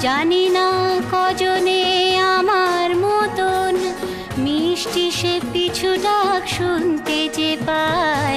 জানি না কজনে আমার মতন। মিষ্টি সে পিছু ডাক শুনতে যে পায়।